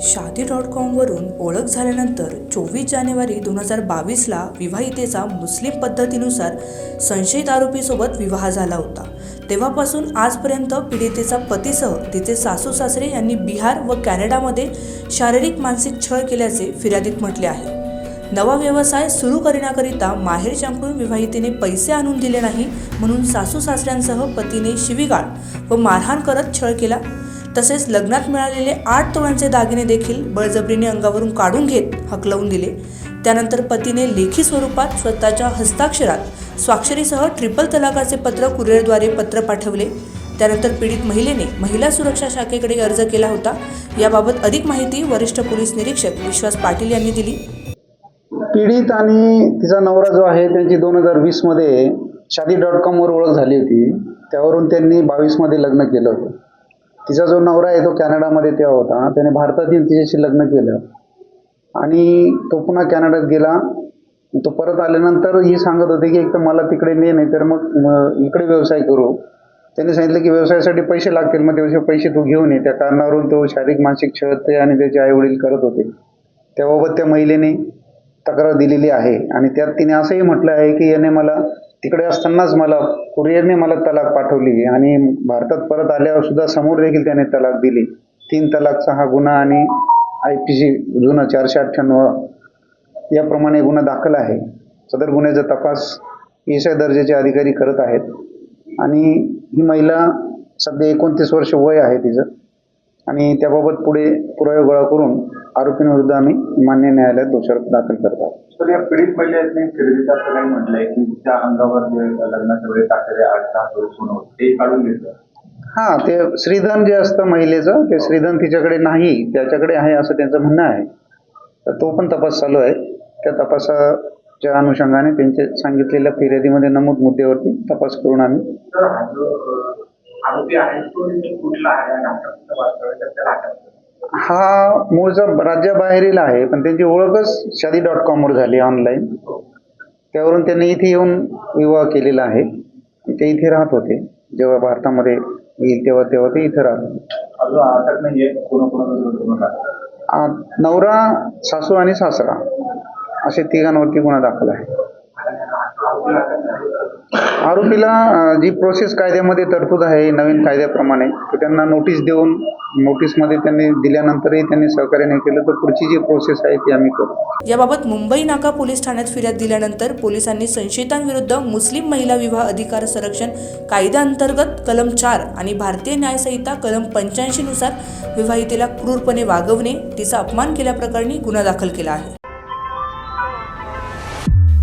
शादी dot कॉमवरून ओळख झाल्यानंतर चोवीस जानेवारी दोन हजार बावीसला विवाहितेचा मुस्लिम पद्धतीनुसार संशयित आरोपीसोबत विवाह झाला होता. तेव्हापासून आजपर्यंत पीडितेचा पतीसह तिचे सासू सासरे यांनी बिहार व कॅनडामध्ये शारीरिक मानसिक छळ केल्याचे फिर्यादीत म्हटले आहे. नवा व्यवसाय सुरू करण्याकरिता माहेरच्याकडून विवाहितेने पैसे आणून दिले नाही म्हणून सासू सासऱ्यांसह पतीने शिवीगाळ व मारहाण करत छळ केला. तसेच लग्नात मिळालेले आठ तोळ्यांचे दागिने देखील बळजबरीने अंगावरून काढून घेत हकलवून दिले. त्यानंतर पतीने लेखी स्वरूपात स्वतःच्या हस्ताक्षरात स्वाक्षरीसह ट्रिपल तलाकाचे पत्र कुरिअरद्वारे पत्र पाठवले. त्यानंतर पीडित महिलेने महिला सुरक्षा शाखेकडे अर्ज केला होता. याबाबत अधिक माहिती वरिष्ठ पोलीस निरीक्षक विश्वास पाटील यांनी दिली. पीडित आणि तिचा नवरा जो आहे त्यांची दोन हजार वीसमध्ये शादी डॉट कॉमवर ओळख झाली होती. त्यावरून त्यांनी बावीसमध्ये लग्न केलं होतं. तिचा जो नवरा आहे तो कॅनडामध्ये तेव्हा होता. त्याने भारतात येऊन तिच्याशी लग्न केलं. आणि तो पुन्हा कॅनडात गेला. तो परत आल्यानंतर ही सांगत होते की एक तर मला तिकडे ने नाही तर मग इकडे व्यवसाय करू. त्यांनी सांगितलं की व्यवसायासाठी पैसे लागतील मग त्याविषयी पैसे तू घेऊन ये त्या कारणावरून तो शारीरिक मानसिक छळ ते आणि त्याचे आईवडील करत होते. त्याबाबत त्या महिलेने तक्रार दिलेली आहे. आणि त्यात तिने असंही म्हटलं आहे की याने मला तिकडे असतानाच मला कुरिअरने मला तलाक पाठवली आणि भारतात परत आल्यावर सुद्धा समोर देखील त्याने तलाक दिली. तीन तलाकचा हा गुन्हा आणि आय पी सी जुनं चारशे अठ्ठ्याण्णव याप्रमाणे गुन्हा दाखल आहे. सदर गुन्ह्याचा तपास एस दर्जाचे अधिकारी करत आहेत. आणि ही महिला सध्या एकोणतीस वर्ष वय आहे तिचं. आणि त्याबाबत पुढे पुरावे गोळा करून आरोपींविरुद्ध आम्ही मान्य न्यायालयात दोषारोप दाखल करतात तर या पीडित महिलेने असं काही म्हटलंय की त्या अंगावर जे लग्नाच्या वेळी टाकलेले आठ दहा तोळे सोनं ते काढून घेतलं. हां ते श्रीधन जे असतं महिलेचं ते श्रीधन तिच्याकडे नाही त्याच्याकडे आहे असं त्यांचं म्हणणं आहे. तर तो पण तपास चालू आहे. त्या तपासाच्या अनुषंगाने त्यांचे सांगितलेल्या फिर्यादीमध्ये नमूद मुद्द्यावरती तपास करून आम्ही तर हा जो अं, आरोपी आहे तो नेमकी कुठला आहे? आणि अटक वास्तव्य त्याला अटक केलं. हा मूळचा राज्याबाहेरील आहे पण त्यांची ओळखच शादी डॉट कॉमवर झाली ऑनलाईन त्यावरून त्यांनी इथे येऊन विवाह केलेला आहे. ते इथे राहत होते. जेव्हा भारतामध्ये येईल तेव्हा तेव्हा ते इथे राहत होते. नवरा सासू आणि सासरा. असे तिघांवरती गुन्हा दाखल आहे. आरोपीला जी प्रोसेस कायद्यामध्ये तरतूद आहे नवीन कायद्याप्रमाणे तर त्यांना नोटीस देऊन नोटीसमध्ये त्यांनी दिल्यानंतरही त्यांनी सहकार्य नाही केलं तर पुढची जी प्रोसेस आहे ती आम्ही करू. याबाबत मुंबई नाका पोलीस ठाण्यात फिर्याद दिल्यानंतर पोलिसांनी संशयितांविरुद्ध मुस्लिम महिला विवाह अधिकार संरक्षण कायद्याअंतर्गत कलम चार आणि भारतीय न्यायसंहिता कलम पंच्याऐंशी नुसार विवाहितेला क्रूरपणे वागवणे तिचा अपमान केल्याप्रकरणी गुन्हा दाखल केला आहे.